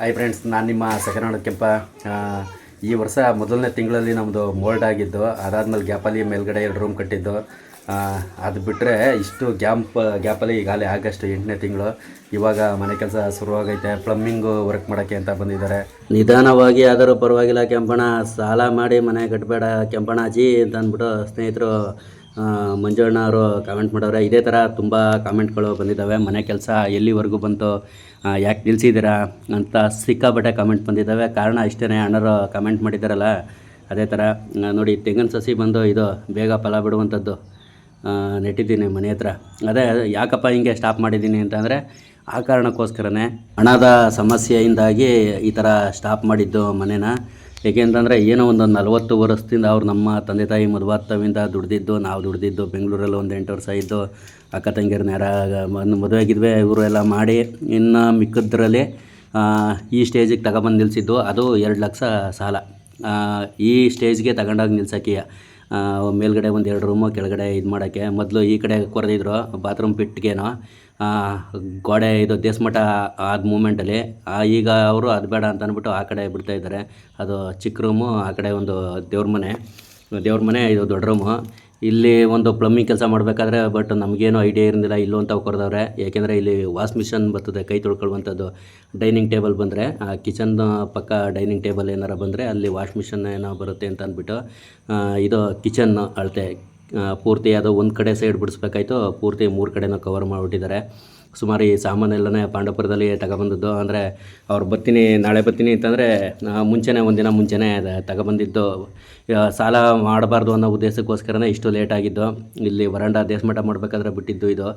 Hi friends ನಾನು ನಿಮ್ಮ second ಕೆಂಪ. ಈ ವರ್ಷ ಮೊದಲನೇ ತಿಂಗಳಲ್ಲಿ ನಮ್ಮದು ಮೋಲ್ಡ್ ಆಗಿದ್ದು, ಅದಾದಮೇಲೆ ಗ್ಯಾಪಲ್ಲಿ ಮೇಲ್ಗಡೆ ಎರಡು ರೂಮ್ ಕಟ್ಟಿದ್ದು. ಅದು ಬಿಟ್ಟರೆ ಇಷ್ಟು ಗ್ಯಾಂಪ್, ಗ್ಯಾಪಲ್ಲಿ ಈಗಾಗಲೇ ಆಗಸ್ಟ್ ಎಂಟನೇ ತಿಂಗಳು. ಇವಾಗ ಮನೆ ಕೆಲಸ ಶುರುವಾಗೈತೆ ಪ್ಲಮ್ಮಿಂಗು ವರ್ಕ್ ಮಾಡೋಕ್ಕೆ ಅಂತ ಬಂದಿದ್ದಾರೆ. ನಿಧಾನವಾಗಿ ಆದರೂ ಪರವಾಗಿಲ್ಲ ಕೆಂಪಣ್ಣ, ಸಾಲ ಮಾಡಿ ಮನೆ ಕಟ್ಟಬೇಡ ಕೆಂಪಣ್ಣಾಜಿ ಅಂತ ಅಂದ್ಬಿಟ್ಟು ಸ್ನೇಹಿತರು ಮಂಜುಣ್ಣ ಅವರು ಕಾಮೆಂಟ್ ಮಾಡವ್ರೆ. ಇದೇ ಥರ ತುಂಬ ಕಾಮೆಂಟ್ಗಳು ಬಂದಿದ್ದಾವೆ. ಮನೆ ಕೆಲಸ ಎಲ್ಲಿವರೆಗೂ ಬಂತು? ಯಾಕೆ ನಿಲ್ಲಿಸಿದ್ದೀರಾ ಅಂತ ಸಿಕ್ಕಾಪಟ್ಟೆ ಕಮೆಂಟ್ ಬಂದಿದ್ದಾವೆ. ಕಾರಣ ಇಷ್ಟೇ ಅಣ್ಣರು ಕಮೆಂಟ್ ಮಾಡಿದ್ದಾರಲ್ಲ, ಅದೇ ಥರ ನೋಡಿ, ತೆಂಗಿನ ಸಸಿ ಬಂದು ಇದು ಬೇಗ ಫಲ ಬಿಡುವಂಥದ್ದು ನೆಟ್ಟಿದ್ದೀನಿ ಮನೆ ಹತ್ರ. ಅದೇ, ಯಾಕಪ್ಪ ಹಿಂಗೆ ಸ್ಟಾಪ್ ಮಾಡಿದ್ದೀನಿ ಅಂತಂದರೆ, ಆ ಕಾರಣಕ್ಕೋಸ್ಕರನೇ ಹಣದ ಸಮಸ್ಯೆಯಿಂದಾಗಿ ಈ ಥರ ಸ್ಟಾಪ್ ಮಾಡಿದ್ದು ಮನೇನ. ಏಕೆಂತಂದರೆ ಏನೋ ಒಂದು ನಲವತ್ತು ವರ್ಷದಿಂದ ಅವ್ರು ನಮ್ಮ ತಂದೆ ತಾಯಿ ಮದುವಾತ್ತವಿಂದ ದುಡ್ದಿದ್ದು, ನಾವು ದುಡ್ದಿದ್ದು, ಬೆಂಗಳೂರಲ್ಲಿ ಒಂದು ಎಂಟು ವರ್ಷ ಇದ್ದು, ಅಕ್ಕ ನೆರ ಒಂದು ಮದುವೆ ಆಗಿದ್ವಿ, ಇವರು ಮಾಡಿ ಇನ್ನು ಮಿಕ್ಕದ್ರಲ್ಲಿ ಈ ಸ್ಟೇಜಿಗೆ ತಗೊಬಂದು ನಿಲ್ಲಿಸಿದ್ದು ಅದು ಎರಡು ಲಕ್ಷ ಸಾಲ. ಈ ಸ್ಟೇಜ್ಗೆ ತಗೊಂಡೋಗಿ ನಿಲ್ಸೋಕೆ ಮೇಲ್ಗಡೆ ಒಂದು ಎರಡು ರೂಮು, ಕೆಳಗಡೆ ಇದು ಮಾಡೋಕ್ಕೆ. ಮೊದಲು ಈ ಕಡೆ ಕೊರೆದಿದ್ರು, ಬಾತ್ರೂಮ್ ಪಿಟ್ಗೇನೋ. ಗೋಡೆ ಇದು ದೇಸಮಠ ಆದ ಮೂಮೆಂಟಲ್ಲಿ ಈಗ ಅವರು ಅದು ಬೇಡ ಅಂತ ಅಂದ್ಬಿಟ್ಟು ಆ ಕಡೆ ಬಿಡ್ತಾ ಇದ್ದಾರೆ. ಅದು ಚಿಕ್ಕ ರೂಮು ಆ ಕಡೆ ಒಂದು ದೇವ್ರ ಮನೆ. ದೇವ್ರ ಮನೆ, ಇದು ದೊಡ್ಡ ರೂಮು ಇಲ್ಲಿ ಒಂದು ಪ್ಲಮ್ಮಿಂಗ್ ಕೆಲಸ ಮಾಡಬೇಕಾದ್ರೆ ಬಟ್ ನಮಗೇನು ಐಡಿಯಾ ಇರಲಿಲ್ಲ ಇಲ್ಲೂ ಅಂತ ಕೊಡ್ದವ್ರೆ ಏಕೆಂದರೆ ಇಲ್ಲಿ ವಾಶ್ ಮಿಷನ್ ಬರ್ತದೆ, ಕೈ ತೊಳ್ಕೊಳ್ಳುವಂಥದ್ದು ಡೈನಿಂಗ್ ಟೇಬಲ್ ಬಂದರೆ, ಆ ಕಿಚನ್ ಪಕ್ಕ ಡೈನಿಂಗ್ ಟೇಬಲ್ ಏನಾರು ಬಂದರೆ ಅಲ್ಲಿ ವಾಶ್ ಮಿಷನ್ ಏನೋ ಬರುತ್ತೆ ಅಂತ ಅಂದ್ಬಿಟ್ಟು ಇದು ಕಿಚನ್ ಅಳತೆ. ಪೂರ್ತಿ ಅದು ಒಂದು ಕಡೆ ಸೈಡ್ ಬಿಡಿಸ್ಬೇಕಾಯ್ತು, ಪೂರ್ತಿ ಮೂರು ಕಡೆನೂ ಕವರ್ ಮಾಡಿಬಿಟ್ಟಿದ್ದಾರೆ. ಸುಮಾರು ಈ ಸಾಮಾನೆಲ್ಲನೇ ಪಾಂಡವಪುರದಲ್ಲಿ ತಗೊಬಂದಿದ್ದು, ಅಂದರೆ ಅವ್ರು ಬರ್ತೀನಿ, ನಾಳೆ ಬರ್ತೀನಿ ಅಂತಂದರೆ ಮುಂಚೆನೇ ಒಂದಿನ ಮುಂಚೆನೇ ತಗೊಬಂದಿದ್ದು. ಸಾಲ ಮಾಡಬಾರ್ದು ಅನ್ನೋ ಉದ್ದೇಶಕ್ಕೋಸ್ಕರನೇ ಇಷ್ಟು ಲೇಟ್ ಆಗಿದ್ದು. ಇಲ್ಲಿ ವರಂಡ ದೇಶಮಠ ಮಾಡಬೇಕಾದ್ರೆ ಬಿಟ್ಟಿದ್ದು ಇದು.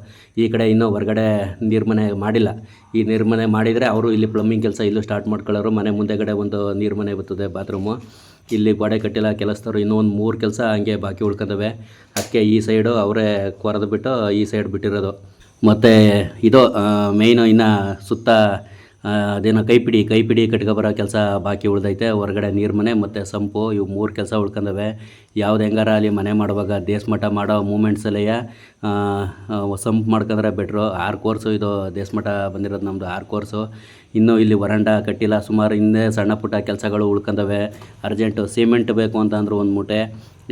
ಈ ಕಡೆ ಇನ್ನೂ ಹೊರಗಡೆ ನಿರ್ಮನೆ ಮಾಡಿಲ್ಲ. ಈ ನಿರ್ಮನೆ ಮಾಡಿದರೆ ಅವರು ಇಲ್ಲಿ ಪ್ಲಂಬಿಂಗ್ ಕೆಲಸ ಇಲ್ಲೂ ಸ್ಟಾರ್ಟ್ ಮಾಡ್ಕೊಳ್ಳೋರು. ಮನೆ ಮುಂದೆಗಡೆ ಒಂದು ನಿರ್ಮನೆ ಬರ್ತದೆ ಬಾತ್ರೂಮು ಇಲ್ಲಿ ಗೋಡೆ ಕಟ್ಟಿಲ್ಲ ಕೆಲಸದವ್ರು ಇನ್ನೂ ಒಂದು ಮೂರು ಕೆಲಸ ಹಂಗೆ ಬಾಕಿ ಉಳ್ಕೊಂಡವೆ. ಅದಕ್ಕೆ ಈ ಸೈಡು ಅವರೇ ಕೊರೆದು ಬಿಟ್ಟು ಈ ಸೈಡ್ ಬಿಟ್ಟಿರೋದು. ಮತ್ತು ಇದು ಮೇಯ್ನು ಇನ್ನು ಸುತ್ತ ಅದೇನೋ ಕೈಪಿಡಿ ಕೈಪಿಡಿ ಕಟ್ಕೊಬರೋ ಕೆಲಸ ಬಾಕಿ ಉಳ್ದೈತೆ. ಹೊರಗಡೆ ನೀರು ಮನೆ ಮತ್ತು ಸಂಪು, ಇವು ಮೂರು ಕೆಲಸ ಉಳ್ಕೊಂಡವೆ. ಯಾವ್ದು ಹೆಂಗಾರ ಅಲ್ಲಿ ಮನೆ ಮಾಡುವಾಗ ದೇಶಮಠ ಮಾಡೋ ಮೂಮೆಂಟ್ಸಲ್ಲೇ ಸಂಪ್ ಮಾಡ್ಕೊಂಡ್ರೆ ಬೆಟ್ರು ಆರು ಕೋರ್ಸು ಇದು ದೇಶಮಠ ಬಂದಿರೋದು ನಮ್ಮದು ಆರು ಕೋರ್ಸು ಇನ್ನೂ ಇಲ್ಲಿ ವರಂಡ ಕಟ್ಟಿಲ್ಲ ಸುಮಾರು ಹಿಂದೆ ಸಣ್ಣ ಪುಟ್ಟ ಕೆಲಸಗಳು ಉಳ್ಕೊಂಡವೆ ಅರ್ಜೆಂಟು ಸಿಮೆಂಟ್ ಬೇಕು ಅಂತ ಅಂದರು ಒಂದು ಮೂಟೆ.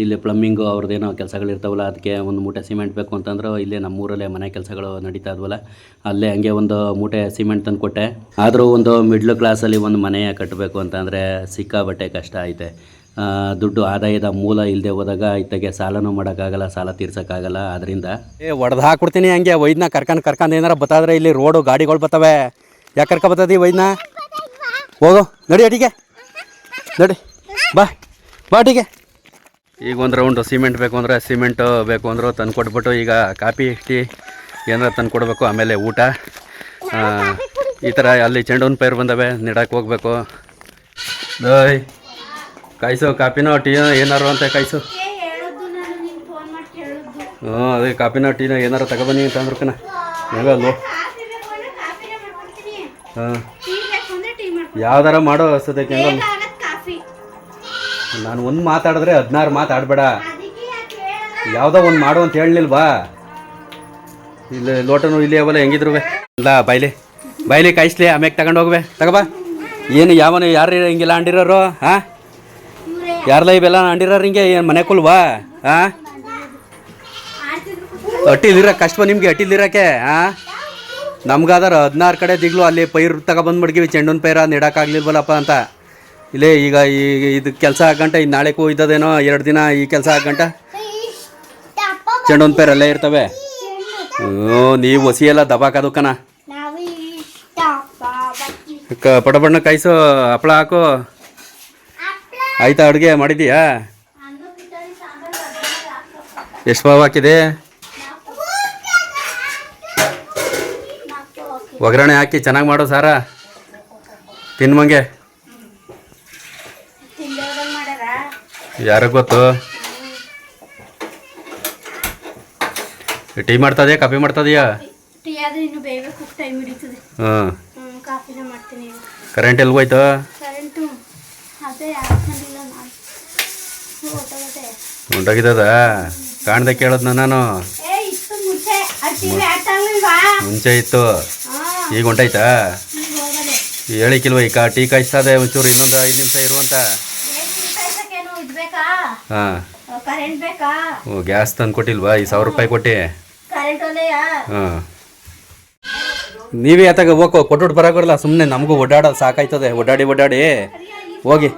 ಇಲ್ಲಿ ಪ್ಲಮ್ಮಿಂಗು ಅವ್ರದ್ದೇನೋ ಕೆಲಸಗಳಿರ್ತಾವಲ್ಲ ಅದಕ್ಕೆ ಒಂದು ಮೂಟೆ ಸಿಮೆಂಟ್ ಬೇಕು ಅಂತಂದ್ರೆ ಇಲ್ಲೇ ನಮ್ಮೂರಲ್ಲೇ ಮನೆ ಕೆಲಸಗಳು ನಡೀತಾ ಇದ್ವಲ್ಲ, ಅಲ್ಲೇ ಹಂಗೆ ಒಂದು ಮೂಟೆ ಸಿಮೆಂಟ್ ತಂದು ಕೊಟ್ಟೆ. ಆದರೂ ಒಂದು ಮಿಡ್ಲ್ ಕ್ಲಾಸಲ್ಲಿ ಒಂದು ಮನೆಯ ಕಟ್ಟಬೇಕು ಅಂತಂದರೆ ಸಿಕ್ಕಾಬಟ್ಟೆ ಕಷ್ಟ ಐತೆ. ದುಡ್ಡು ಆದಾಯದ ಮೂಲ ಇಲ್ಲದೆ ಹೋದಾಗ ಇತ್ತಗೆ ಸಾಲನೂ ಮಾಡೋಕ್ಕಾಗಲ್ಲ, ಸಾಲ ತೀರ್ಸೋಕ್ಕಾಗಲ್ಲ. ಅದರಿಂದ ಏ, ಒಡೆದು ಹಾಕ್ಬಿಡ್ತೀನಿ ಹಂಗೆ ವೈದ್ಯನ ಕರ್ಕೊಂಡು ಕರ್ಕೊಂಡು ಏನಾರ ಬತ್ತಾದ್ರೆ ಇಲ್ಲಿ ರೋಡು ಗಾಡಿಗಳು ಬರ್ತವೆ ಯಾಕೆ ಕರ್ಕೊ ಬರ್ತದಿ ವೈದ್ಯನ? ಹೋಗೋ ನಡಿ ಅಡಿಗೆ. ನಡಿ ಬಾ ಬಾ ಅಟಿಗೆ ಈಗ ಒಂದು ರೌಂಡು ಸಿಮೆಂಟ್ ಬೇಕು ಅಂದರೆ ಸಿಮೆಂಟು ಬೇಕು ಅಂದರು ತಂದು ಕೊಟ್ಬಿಟ್ಟು ಈಗ ಕಾಪಿ ಟೀ ಏನಾರ ತಂದು ಕೊಡಬೇಕು ಆಮೇಲೆ ಊಟ. ಈ ಥರ ಅಲ್ಲಿ ಚೆಂಡು ಪೈರು ಬಂದವೆ ನೆಡಕ್ಕೆ ಹೋಗ್ಬೇಕು. ದಯ್ ಕಾಯಿಸು ಕಾಪಿನೋ ಟೀನೋ ಏನಾರು ಅಂತ ಕಾಯಿಸು. ಹೇಳೋದು ನಾನು ನಿಂಗೆ ಫೋನ್ ಮಾಡಿ ಕೇಳೋದು. ಹ್ಞೂ ಅದೇ ಕಾಪಿನೋ ಟೀನೋ ಏನಾರು ತಗೊಬನ್ನಿ ಅಂತ ಅಂದ್ರು ಕಣ ಹೆಂಗ ಅಲ್ವೋ ಕಾಫಿ ಬೇಕು ಅಂದ್ರೆ ಕಾಫಿನೇ ಮಾಡ್ಕೊಡ್ತೀನಿ ಹಾಂ ಟೀ ಬೇಕು ಅಂದ್ರೆ ಟೀ ಮಾಡ್ಕೊಡ್ತೀನಿ ಯಾವ್ದಾರ ಮಾಡೋ ಸದ್ಯಕ್ಕೆ ನಾನು ಒಂದು ಮಾತಾಡಿದ್ರೆ ಹದಿನಾರು ಮಾತಾಡಬೇಡ. ಯಾವುದೋ ಒಂದು ಮಾಡು ಅಂತ ಹೇಳಲಿಲ್ವಾ ಇಲ್ಲಿ ಲೋಟನು ಇಲ್ಲಿ ಅವಲ್ಲ ಹೆಂಗಿದ್ರು ಇಲ್ಲ ಬಾಯ್ಲಿ. ಬಾಯ್ಲಿ ಕಾಯಿಸ್ಲಿ ಆಮ್ಯಾಗ ತಗೊಂಡು ಹೋಗ್ಬೇ ತಗೋಬಾ ಏನು ಯಾವನು ಯಾರು ಹಿಂಗಿಲ್ಲ ಅಂಡಿರೋರು ಹಾಂ? ಯಾರಲ್ಲ ಇವೆಲ್ಲ ಅಂಡಿರೋರು ಹಿಂಗೆ? ಏನು ಮನೆ ಕುಲ್ವಾ? ಹಾಂ? ಅಟ್ಟಿಲ್ದಿರ ಕಷ್ಟ ನಿಮಗೆ ಅಟ್ಟಿಲಿರಕ್ಕೆ ಹಾಂ? ನಮ್ಗಾದಾರ ಹದಿನಾರು ಕಡೆ ದಿಗ್ಲು ಅಲ್ಲಿ ಪೈರು ತಗೊಬಂದು ಮಡ್ಗಿವಿ, ಚೆಂಡನ್ ಪೈರ ನೆಡಕ್ಕಾಗ್ಲಿಲ್ವಲ್ಲಪ್ಪ ಅಂತ. ಇಲ್ಲೇ ಈಗ ಈ ಇದು ಕೆಲಸ ಆಗಂಟ ಈಗ ನಾಳೆಗೂ ಇದ್ದದೇನೋ ಎರಡು ದಿನ ಈ ಕೆಲಸ ಆಗಂಟ ಚೆಂಡೊಂದು ಪೈರ್ ಅಲ್ಲೇ ಇರ್ತವೆ. ಹ್ಞೂ, ನೀವು ಹೊಸಿ ಎಲ್ಲ ದಬಾಕದು ಕಣ ಕ ಪಡ ಬಣ್ಣ ಕಾಯಿಸು ಹಪ್ಪಳ ಹಾಕು. ಆಯ್ತಾ ಅಡುಗೆ ಮಾಡಿದೀಯಾ? ಎಷ್ಟು ಪಾವ್ ಹಾಕಿದೆ? ಒಗ್ಗರಣೆ ಹಾಕಿ ಚೆನ್ನಾಗಿ ಮಾಡು ಸಾರ? ತಿನ್ಮಂಗೆ ಯಾರ ಗೊತ್ತು? ಟೀ ಮಾಡ್ತದೆಯಾ ಕಾಫಿ ಮಾಡ್ತಾ ಟೀ ಆದ್ರೆ ಇನ್ನು ಬೇಗ ಟೈಮ್ ಹಿಡಿತದೆ. ಹಾಂ. ಕರೆಂಟ್ ಎಲ್ಲಿ ಹೋಯ್ತು? ಉಂಟಾಗಿದ್ದ ಉಂಟಾಗಿದ್ದದ ಕಾಣ್ದೆ ಕೇಳೋದ್ನ ನಾನು. ಮುಂಚೆ ಇತ್ತು. ಈಗ ಹೊಂಟಾಯ್ತಾ ಹೇಳಿಕ್ಕಿಲ್ವ ಈಗ ಟೀ ಕಾಯಿಸ್ತದೆ ಒಂಚೂರು, ಇನ್ನೊಂದು ಐದು ನಿಮಿಷ ಇರುವಂತ ಹಾಂ. ಓ, ಗ್ಯಾಸ್ ತಂದು ಕೊಟ್ಟಿಲ್ವಾ? ಈ ಸಾವಿರ ರೂಪಾಯಿ ಕೊಟ್ಟಿ. ಹಾಂ. ನೀವೇ ಆತಾಗ ಹೋಗೋ ಕೊಟ್ಬಿಟ್ಟು ಬರೋಲ್ಲ ಸುಮ್ಮನೆ ನಮಗೂ ಓಡಾಡೋದು ಸಾಕಾಯ್ತದೆ. ಓಡಾಡಿ ಓಡಾಡಿ ಹೋಗಿ.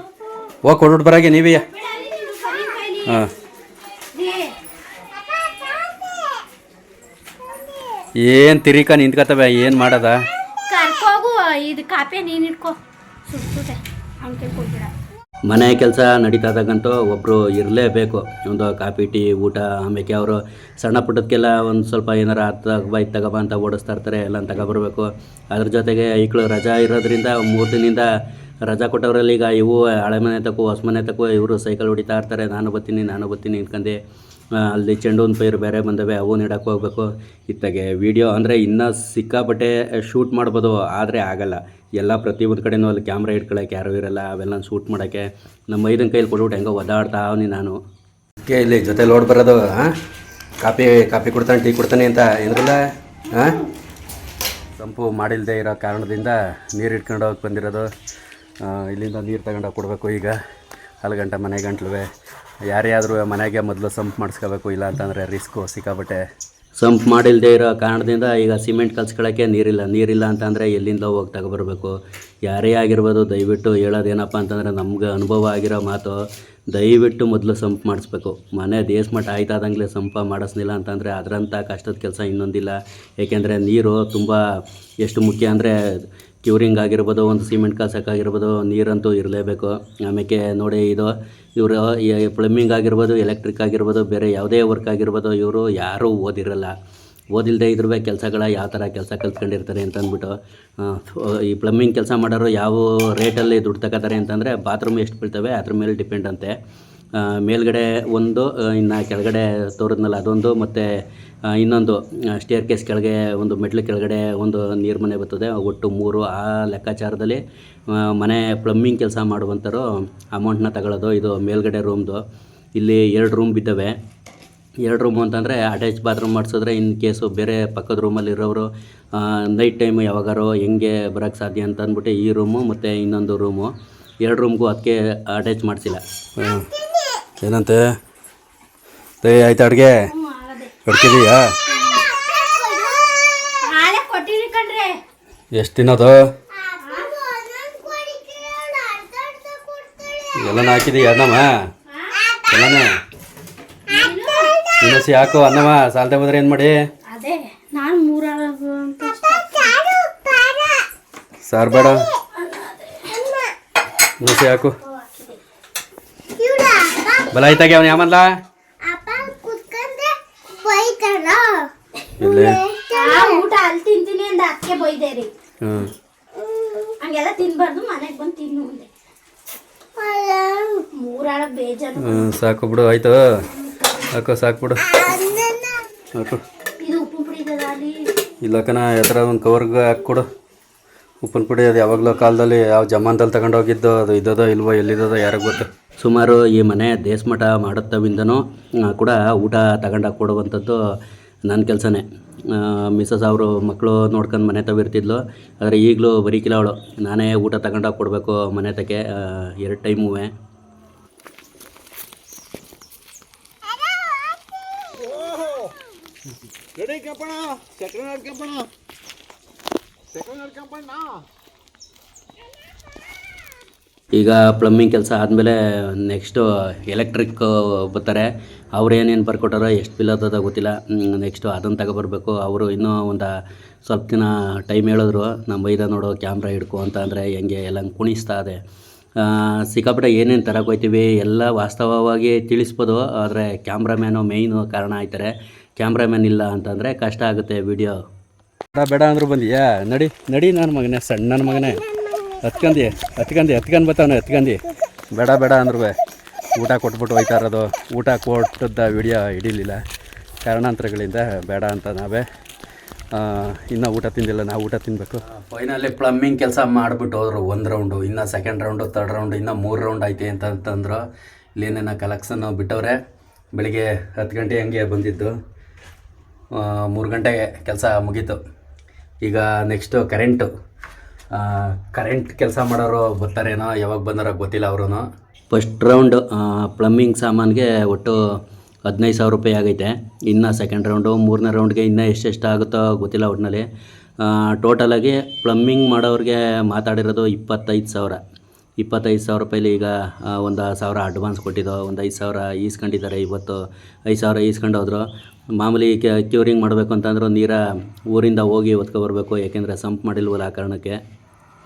ಹೋಗಿ, ಕೊಟ್ಬಿಟ್ಟು ಬರಾಗೆ ನೀವೇ. ಹಾಂ. ಏನು ತಿರಿಕ ನಿಂತ್ಕೊತವೆ ಏನ್ ಮಾಡದ? ಕರ್ಕೋಗು ಇದು ಕಾಪಿ ನೀನು ಇಟ್ಕೋ. ಸುಡ್ತದೆ ಹಂಗೆ ಕೊಡ್ಬೇಡ ಮನೆ ಕೆಲಸ ನಡೀತಾ ಒಬ್ರು ಒಬ್ಬರು ಇರಲೇಬೇಕು. ಒಂದು ಕಾಫಿ ಟೀ ಊಟ ಆಮೇಲೆ ಅವರು ಸಣ್ಣ ಪುಟ್ಟದಕ್ಕೆಲ್ಲ ಒಂದು ಸ್ವಲ್ಪ ಏನಾರು ಹತ್ತು ತಗಬ ಇದು ತಗಬ ಅಂತ ಓಡಿಸ್ತಾ ಇರ್ತಾರೆ ಎಲ್ಲ ತಗೋಬರ್ಬೇಕು. ಅದ್ರ ಜೊತೆಗೆ ಈಕಳು ರಜಾ ಇರೋದ್ರಿಂದ ಮೂರು ದಿನದಿಂದ ರಜಾ ಕೊಟ್ಟವರಲ್ಲಿ ಈಗ ಇವು ಹಳೆ ಮನೆ ತಕ್ಕೋ ಹೊಸ ಮನೆ ತಕ್ಕೋ ಇವರು ಸೈಕಲ್ ಹೊಡಿತಾ ಇರ್ತಾರೆ. ನಾನು ಬರ್ತೀನಿ ನಾನು ಬರ್ತೀನಿ ನಿಂತ್ಕಂಡು ಅಲ್ಲಿ ಚೆಂಡು ಪೈರು ಬೇರೆ ಬಂದವೆ, ಅವು ನೆಡಕ್ಕೆ ಹೋಗ್ಬೇಕು. ಇತ್ತಾಗೆ ವಿಡಿಯೋ ಅಂದರೆ ಇನ್ನೂ ಸಿಕ್ಕಾಪಟ್ಟೆ ಶೂಟ್ ಮಾಡ್ಬೋದು, ಆದರೆ ಆಗಲ್ಲ. ಎಲ್ಲ ಪ್ರತಿಯೊಂದು ಕಡೆಯೂ ಅಲ್ಲಿ ಕ್ಯಾಮ್ರಾ ಇಟ್ಕೊಳ್ಳೋಕೆ ಯಾರೂ ಇರಲ್ಲ, ಅವೆಲ್ಲ ಶೂಟ್ ಮಾಡೋಕ್ಕೆ. ನಮ್ಮ ಐದನ ಕೈಲಿ ಕೊಟ್ಬಿಟ್ಟು ಹೆಂಗೋ ಒದ್ದಾಡ್ತಾ ಅವನಿ ನಾನು. ಅದಕ್ಕೆ ಇಲ್ಲಿ ಜೊತೆ ಲೋಡ್ ಬರೋದು ಕಾಫಿ ಕಾಪಿ ಕೊಡ್ತಾನೆ, ಟೀ ಕೊಡ್ತಾನೆ ಅಂತ ಏನಿರಲ್ಲ ಹಾಂ ಸಂಪು ಮಾಡಿಲ್ಲದೆ ಇರೋ ಕಾರಣದಿಂದ ನೀರು ಇಟ್ಕೊಂಡು ಹೋಗಿ ಬಂದಿರೋದು. ಇಲ್ಲಿಂದ ನೀರು ತಗೊಂಡೋಗಿ ಕೊಡಬೇಕು ಈಗ. ಅಲ್ಲಿ ಗಂಟೆ, ಮನೆ ಗಂಟ್ಲುವೆ. ಯಾರೇ ಆದರೂ ಮನೆಗೆ ಮೊದಲು ಸಂಪ್ ಮಾಡಿಸ್ಕೋಬೇಕು, ಇಲ್ಲ ಅಂತಂದರೆ ರಿಸ್ಕು ಸಿಕ್ಕಾಬಟ್ಟೆ ಸಂಪ್ ಮಾಡಿಲ್ಲದೆ ಇರೋ ಕಾರಣದಿಂದ ಈಗ ಸಿಮೆಂಟ್ ಕಲ್ಸ್ಕೊಳ್ಳೋಕ್ಕೆ ನೀರಿಲ್ಲ. ನೀರಿಲ್ಲ ಅಂತಂದರೆ ಎಲ್ಲಿಂದ ಹೋಗಿ ತಗೊಬರ್ಬೇಕು? ಯಾರೇ ಆಗಿರ್ಬೋದು, ದಯವಿಟ್ಟು ಹೇಳೋದೇನಪ್ಪ ಅಂತಂದರೆ ನಮ್ಗೆ ಅನುಭವ ಆಗಿರೋ ಮಾತು, ದಯವಿಟ್ಟು ಮೊದಲು ಸಂಪ್ ಮಾಡಿಸ್ಬೇಕು. ಮನೆ ದೇಶಮಟ್ಟ ಆಯ್ತಾದಂಗಲೇ ಸಂಪ ಮಾಡಿಸ್ಲಿಲ್ಲ ಅಂತಂದರೆ ಅದರಂಥ ಕಷ್ಟದ ಕೆಲಸ ಇನ್ನೊಂದಿಲ್ಲ. ಏಕೆಂದರೆ ನೀರು ತುಂಬ ಎಷ್ಟು ಮುಖ್ಯ ಅಂದರೆ ಕ್ಯೂರಿಂಗ್ ಆಗಿರ್ಬೋದು, ಒಂದು ಸಿಮೆಂಟ್ ಕಲ್ಸೋಕ್ಕಾಗಿರ್ಬೋದು ನೀರಂತೂ ಇರಲೇಬೇಕು. ಆಮೇಲೆ ನೋಡಿ ಇದು, ಇವರು ಪ್ಲಮ್ಮಿಂಗ್ ಆಗಿರ್ಬೋದು, ಎಲೆಕ್ಟ್ರಿಕ್ ಆಗಿರ್ಬೋದು, ಬೇರೆ ಯಾವುದೇ ವರ್ಕ್ ಆಗಿರ್ಬೋದು, ಇವರು ಯಾರೂ ಓದಿರಲ್ಲ. ಓದಿಲ್ಲದೆ ಇದ್ರ ಕೆಲಸಗಳ ಯಾವ ಥರ ಕೆಲಸ ಕಲ್ತ್ಕೊಂಡಿರ್ತಾರೆ ಅಂತ ಅಂದ್ಬಿಟ್ಟು ಈ ಪ್ಲಮ್ಮಿಂಗ್ ಕೆಲಸ ಮಾಡೋರು ಯಾವ ರೇಟಲ್ಲಿ ದುಡ್ಡು ತಗೋತಾರೆ ಅಂತಂದರೆ, ಬಾತ್ರೂಮ್ ಎಷ್ಟು ಬೀಳ್ತವೆ, ಅದ್ರ ಮೇಲೆ ಡಿಪೆಂಡ್ ಅಂತೆ. ಮೇಲ್ಗಡೆ ಒಂದು ಇನ್ನು ಕೆಳಗಡೆ ತೋರಿದ್ನಲ್ಲ ಅದೊಂದು, ಮತ್ತು ಇನ್ನೊಂದು ಸ್ಟೇರ್ ಕೇಸ್ ಕೆಳಗೆ ಒಂದು ಮೆಟ್ಲು ಕೆಳಗಡೆ ಒಂದು ನೀರು ಮನೆ ಬರ್ತದೆ. ಒಟ್ಟು ಮೂರು. ಆ ಲೆಕ್ಕಾಚಾರದಲ್ಲಿ ಮನೆ ಪ್ಲಮ್ಮಿಂಗ್ ಕೆಲಸ ಮಾಡುವಂಥರು ಅಮೌಂಟ್ನ ತಗೊಳ್ಳೋದು. ಇದು ಮೇಲ್ಗಡೆ ರೂಮ್ದು ಇಲ್ಲಿ ಎರಡು ರೂಮ್ ಬಿದ್ದವೆ. ಎರಡು ರೂಮು ಅಂತಂದರೆ ಅಟ್ಯಾಚ್ ಬಾತ್ರೂಮ್ ಮಾಡಿಸಿದ್ರೆ ಇನ್ ಕೇಸು ಬೇರೆ ಪಕ್ಕದ ರೂಮಲ್ಲಿ ಇರೋರು ನೈಟ್ ಟೈಮ್ ಯಾವಾಗಾರು ಹೆಂಗೆ ಬರೋಕ್ಕೆ ಸಾಧ್ಯ ಅಂತ ಅಂದ್ಬಿಟ್ಟು ಈ ರೂಮು ಮತ್ತು ಇನ್ನೊಂದು ರೂಮು ಎರಡು ರೂಮ್ಗೂ ಅದಕ್ಕೆ ಅಟ್ಯಾಚ್ ಮಾಡಿಸಿಲ್ಲ. ಏನಂತೆ? ಏ ಆಯ್ತು ಅಡುಗೆ? ಕೊಡ್ತಿದೀಯಾ ಎಷ್ಟು ತಿನ್ನೋದು? ಎಲ್ಲನ ಹಾಕಿದೀಯ ಅನ್ನಮ್ಮ? ಎಲ್ಲನೇ? ತಿನ್ನಿಸಿ ಹಾಕು ಅನ್ನಮ್ಮ ಸಾಲದೆ ಹೋದ್ರೆ ಏನು ಮಾಡಿ? ಸಾರು ಬೇಡ. ತಿನ್ನಿಸಿ ಹಾಕು. ಬಲ ಆಯ್ತಾಗೆ ಅವನು ಯಾಮಲ್ಲ ಇಲ್ಲಿ? ಆ, ಊಟ ಅಲ್ಲಿ ತಿಂತೀನಿ ಅಂದ ಅದಕ್ಕೆ ಬೈದೇರಿ. ಹ್ಞೂ ಹಂಗೆಲ್ಲ ತಿನ್ಬಾರ್ದು ಮನೆಗೆ ಬಂದು ತಿನ್ನು ಅಂದೆ. ಮೂರಾಳ ಬೇಜಾರು. ಹ್ಞೂ ಸಾಕು ಬಿಡು ಆಯ್ತು. ಸಾಕು ಸಾಕು ಬಿಡು. ಇದು ಉಪ್ಪು ಪುಡಿದದ ಅಲ್ಲಿ? ಇಲ್ಲಕನ ಎತ್ತರ ಒಂದು ಕವರ್ಗೆ ಹಾಕ್ಕೊಡು. ಉಪ್ಪಿನ ಪುಡಿ ಅದು ಯಾವಾಗಲೂ ಕಾಲದಲ್ಲಿ ಯಾವ ಜಮಾನ್ದಲ್ಲಿ ತಗೊಂಡೋಗಿದ್ದು ಅದು ಇದ್ದದೋ ಇಲ್ವೋ ಎಲ್ಲಿದ್ದದ ಯಾರಿಗೆ ಗೊತ್ತು. ಸುಮಾರು ಈ ಮನೆ ದೇಶಮಠ ಮಾಡುತ್ತವಿಂದನೂ ಕೂಡ ಊಟ ತಗೊಂಡಾಗ ಕೊಡುವಂಥದ್ದು ನನ್ನ ಕೆಲಸನೇ. ಮಿಸಸ್ ಅವರು ಮಕ್ಕಳು ನೋಡ್ಕೊಂಡು ಮನೆ ತವಿರ್ತಿದ್ಲು ಆದರೆ ಈಗಲೂ ಬರೀ ಅವಳು ನಾನೇ ಊಟ ತಗೊಂಡಾಗ ಕೊಡಬೇಕು ಮನೆ ತಕ್ಕೆ ಎರಡು ಟೈಮುವೆ. ಈಗ ಪ್ಲಮ್ಮಿಂಗ್ ಕೆಲಸ ಆದಮೇಲೆ ನೆಕ್ಸ್ಟು ಎಲೆಕ್ಟ್ರಿಕ್ ಬರ್ತಾರೆ ಅವ್ರು ಏನೇನು ಬರ್ಕೊಟ್ಟಾರೋ ಎಷ್ಟು ಬಿಲ್ ಆಗ್ತದ ಗೊತ್ತಿಲ್ಲ. ನೆಕ್ಸ್ಟು ಅದನ್ನು ತಗೊಬರ್ಬೇಕು. ಅವರು ಇನ್ನೂ ಒಂದು ಸ್ವಲ್ಪ ದಿನ ಟೈಮ್ ಹೇಳಿದ್ರು ನಮ್ಮ ಬೈದ ನೋಡು ಕ್ಯಾಮ್ರಾ ಹಿಡ್ಕೊ ಅಂತ ಅಂದರೆ ಹೆಂಗೆ ಎಲ್ಲ ಕುಣಿಸ್ತಾ ಇದೆ. ಸಿಕ್ಕಾಪಟ್ಟೆ ಏನೇನು ತರಕ್ಕೆ ಹೋಗ್ತೀವಿ ಎಲ್ಲ ವಾಸ್ತವವಾಗಿ ತಿಳಿಸ್ಬೋದು. ಆದರೆ ಕ್ಯಾಮ್ರಾಮ್ಯಾನು ಮೇಯ್ನು ಕಾರಣ ಆಯ್ತಾರೆ. ಕ್ಯಾಮ್ರಾಮ್ಯಾನ್ ಇಲ್ಲ ಅಂತಂದರೆ ಕಷ್ಟ ಆಗುತ್ತೆ ವಿಡಿಯೋ ಬೇಡ ಅಂದ್ರು ಬಂದಿಯಾ? ನಡಿ ನಡಿ ನನ್ನ ಮಗನೇ ಸಣ್ಣ ನನ್ನ ಮಗನೇ. ಹತ್ಕಂದಿ ಹತ್ಕಂದಿ ಹತ್ಕಂದು ಬರ್ತಾವನೆ ಹತ್ಕಂದಿ ಬೇಡ ಬೇಡ ಅಂದ್ರೂ ಊಟ ಕೊಟ್ಬಿಟ್ಟು ಹೋಯ್ತಾ ಇರೋದು. ಊಟ ಕೊಟ್ಟದ್ದ ವಿಡಿಯೋ ಹಿಡಿಲಿಲ್ಲ. ಕಾರಣಾಂತರಗಳಿಂದ ಬೇಡ ಅಂತ ನಾವೇ ಇನ್ನೂ ಊಟ ತಿಂದಿಲ್ಲ ನಾವು ಊಟ ತಿನ್ನಬೇಕು ಫೈನಲಿ ಪ್ಲಮ್ಮಿಂಗ್ ಕೆಲಸ ಮಾಡಿಬಿಟ್ಟು ಹೋದ್ರು ಒಂದು ರೌಂಡು ಇನ್ನು ಸೆಕೆಂಡ್ ರೌಂಡು ತರ್ಡ್ ರೌಂಡು ಇನ್ನೂ ಮೂರು ರೌಂಡ್ ಐತೆ ಅಂತ ಅಂತಂದ್ರು. ಇಲ್ಲೇನೇನೋ ಕಲೆಕ್ಷನ್ ಬಿಟ್ಟವ್ರೆ. ಬೆಳಿಗ್ಗೆ ಹತ್ತು ಗಂಟೆ ಹಂಗೆ ಬಂದಿದ್ದು. ಮೂರು ಗಂಟೆಗೆ ಕೆಲಸ ಮುಗೀತು. ಈಗ ನೆಕ್ಸ್ಟು ಕರೆಂಟು ಕರೆಂಟ್ ಕೆಲಸ ಮಾಡೋರು ಬರ್ತಾರೇನೋ, ಯಾವಾಗ ಬಂದಾರೋ ಗೊತ್ತಿಲ್ಲ ಅವರು ಫಸ್ಟ್ ರೌಂಡ್ ಪ್ಲಮ್ಮಿಂಗ್ ಸಾಮಾನಿಗೆ ಒಟ್ಟು ಹದಿನೈದು ಸಾವಿರ ರೂಪಾಯಿ ಆಗೈತೆ. ಇನ್ನು ಸೆಕೆಂಡ್ ರೌಂಡು ಮೂರನೇ ರೌಂಡ್ಗೆ ಇನ್ನೂ ಎಷ್ಟೆಷ್ಟು ಆಗುತ್ತೋ ಗೊತ್ತಿಲ್ಲ ಒಟ್ಟಿನಲ್ಲಿ ಟೋಟಲಾಗಿ ಪ್ಲಮ್ಮಿಂಗ್ ಮಾಡೋರಿಗೆ ಮಾತಾಡಿರೋದು ಇಪ್ಪತ್ತೈದು ಸಾವಿರ. ಇಪ್ಪತ್ತೈದು ಸಾವಿರ ರೂಪಾಯಿಲಿ ಈಗ ಒಂದು ಸಾವಿರ ಅಡ್ವಾನ್ಸ್ ಕೊಟ್ಟಿದ್ದೋ, ಒಂದು ಐದು ಸಾವಿರ ಈಸ್ಕೊಂಡಿದ್ದಾರೆ ಇವತ್ತು. ಐದು ಸಾವಿರ ಈಸ್ಕೊಂಡು ಹೋದ್ರು. ಮಾಮೂಲಿ ಕ್ಯೂರಿಂಗ್ ಮಾಡಬೇಕು ಅಂತಂದ್ರೆ ನೀರ ಊರಿಂದ ಹೋಗಿ ಹೊತ್ಕೊಬರ್ಬೇಕು ಯಾಕೆಂದರೆ ಸಂಪ್ ಮಾಡಿಲ್ವಲ್ಲ ಆ ಕಾರಣಕ್ಕೆ.